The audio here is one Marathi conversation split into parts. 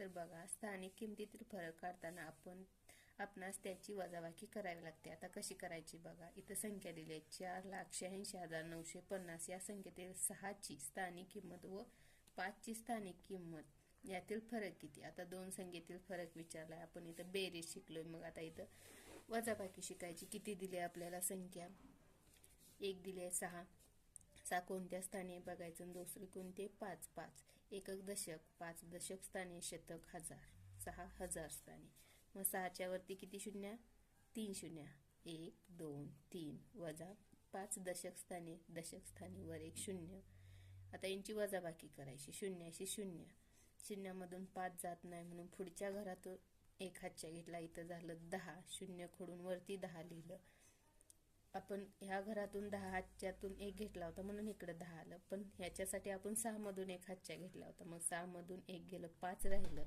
तर बघा स्थानिक किमतीतील फरक काढताना आपण आपणास त्याची वजाबाकी करावी लागते. आता कशी करायची बघा इथं संख्या दिली आहे चार लाख शहाऐंशी हजार नऊशे पन्नास. या संख्येतील सहाची स्थानिक किंमत व पाचची स्थानिक किंमत यातील फरक किती? आता दोन संख्येतील फरक विचारलाय. आपण इथं बेरीज शिकलोय. मग आता इथं वजाबाकी शिकायची किती दिली आहे आपल्याला संख्या? एक दिली आहे सहा. सहा कोणत्या स्थानी बघायचं? आणि दुसरी कोणते पाच पाच. एकक दशक पाच दशक स्थाने शतक हजार सहा हजार स्थाने. मग सहाच्या वरती किती शून्य? तीन शून्य. एक दोन तीन. वजा पाच दशक स्थानी दशक स्थानी वर एक शून्य. आता यांची वजाबाकी करायची. शून्याशी शून्य. शून्यामधून पाच जात नाही म्हणून पुढच्या घरातून एक हातच्या घेतला. इथं झालं दहा. शून्य खोडून वरती दहा लिहिलं. आपण ह्या घरातून दहा हातच्यातून एक घेतला होता म्हणून इकडे दहा आलं. पण ह्याच्यासाठी आपण सहा मधून एक हातच्या घेतला होता मग सहा मधून एक गेलं पाच राहिलं.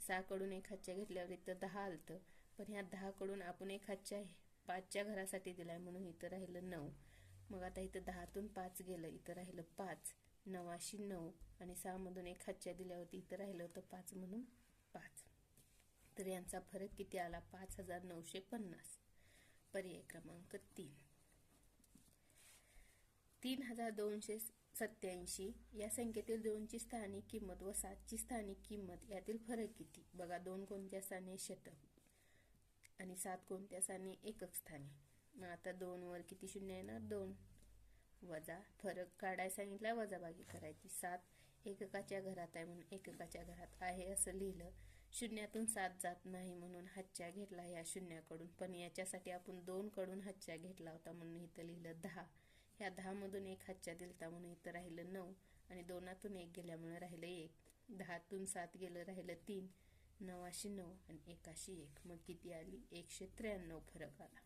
सहा कडून एक हातच्या घेतल्यावर इथं दहा आलतं. पण ह्या दहा कडून आपण एक हातच्या पाचच्या घरासाठी दिलाय म्हणून इथं राहिलं नऊ. मग आता इथं दहातून पाच गेलं इथं राहिलं पाच. नवाशी नऊ आणि सहा मधून एक हातच्या दिल्यावरती इथं राहिलं होतं पाच म्हणून पाच. तर यांचा फरक किती आला? पाच हजार नऊशे पन्नास. पर्याय क्रमांक तीन. तीन हजार दोनशे सत्याऐंशी या संख्येतील दोनची स्थानिक किंमत व सातची स्थानिक किंमत यातील फरक किती? बघा दोन कोणत्या स्थानी शतक आणि सात कोणत्या स्थानी एकक स्थानी? मग आता दोन वर किती शून्य येणार? दोन. वजा फरक काढाय सांगितला वजाबागी करायची. सात एककाच्या घरात आहे म्हणून एककाच्या घरात आहे असं लिहिलं. शून्यातून सात जात नाही म्हणून हातच्या घेतला या शून्याकडून. पण याच्यासाठी आपण दोन कडून हातच्या घेतला होता म्हणून इथं लिहिलं दहा. ह्या दहा मधून एक हातच्या दिलता म्हणून इथं राहिलं नऊ आणि दोनातून एक गेल्यामुळे राहिलं एक. दहातून सात गेलं राहिलं तीन. नवाशी नऊ आणि एकाशी एक. मग किती आली? एकशे त्र्याण्णव फरक आला.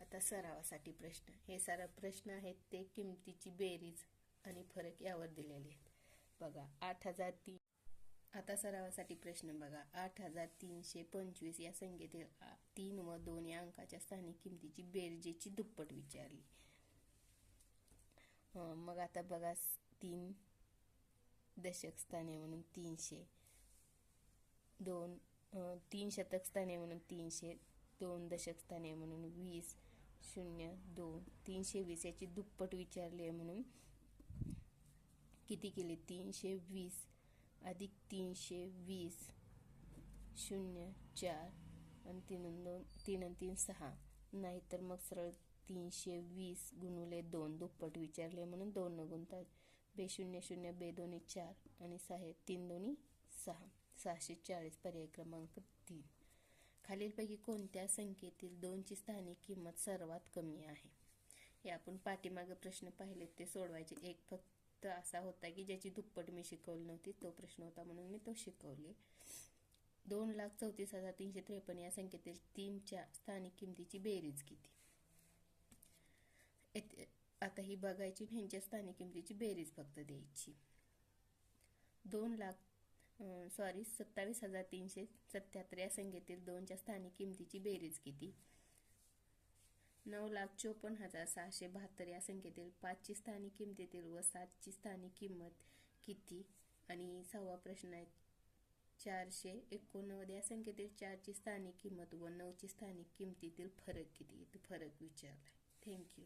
आता सरावासाठी प्रश्न. हे सारा प्रश्न आहेत ते किमतीची बेरीज आणि फरक यावर दिलेले आहेत. बघा आठ हजार तीन आता सरावासाठी प्रश्न बघा. आठ हजार तीनशे पंचवीस या संख्येतील तीन व दोन या अंकाच्या स्थानिक किमतीची बेरजेची दुप्पट विचारली. मग आता बघा तीन दशक स्थाने म्हणून तीनशे दोन तीन शतक स्थाने म्हणून तीनशे दोन दशक स्थाने म्हणून वीस शून्य दोन तीनशे वीस याची दुप्पट विचारली आहे म्हणून किती केले? तीनशे वीस. अधिक तीनशे वीस. शून्य चार. आणि तीन दोन तीन आणि तीन सहा. नाहीतर मग सरळ तीनशे वीस गुणुले दोन. दुप्पट विचारले म्हणून दोन न गुणतात बे शून्य शून्य बे दोन्ही चार. आणि सहा तीन दोन्ही सहा. सहाशे चाळीस पर्याय क्रमांक तीन. खालीलपैकी कोणत्या संख्येतील दोनची स्थानिक किंमत सर्वात कमी आहे? हे आपण पाठीमागे प्रश्न पाहिले ते सोडवायचे. एक फक्त असा होता की ज्याची दुप्पट मी शिकवली नव्हती तो प्रश्न होता म्हणून मी तो शिकवले. दोन लाख चौतीस हजार तीनशे त्रेपन्न या संख्येतील तीनच्या स्थानिक किमतीची बेरीज किती? आता ही बघायची ह्यांच्या स्थानिक किमतीची बेरीज फक्त द्यायची. दोन लाख सॉरी सत्तावीस हजार तीनशे सत्याहत्तर या संख्येतील दोनच्या स्थानिक किमतीची बेरीज किती? नऊ लाख चोपन्न हजार सहाशे बहात्तर या संख्येतील पाचची स्थानिक किमतीतील व सातची स्थानिक किंमत किती? आणि सहावा प्रश्न आहे चारशे एकोणनव्वद या संख्येतील चारची स्थानिक किंमत व नऊची स्थानिक किमतीतील फरक किती? फरक विचारलाय. थँक्यू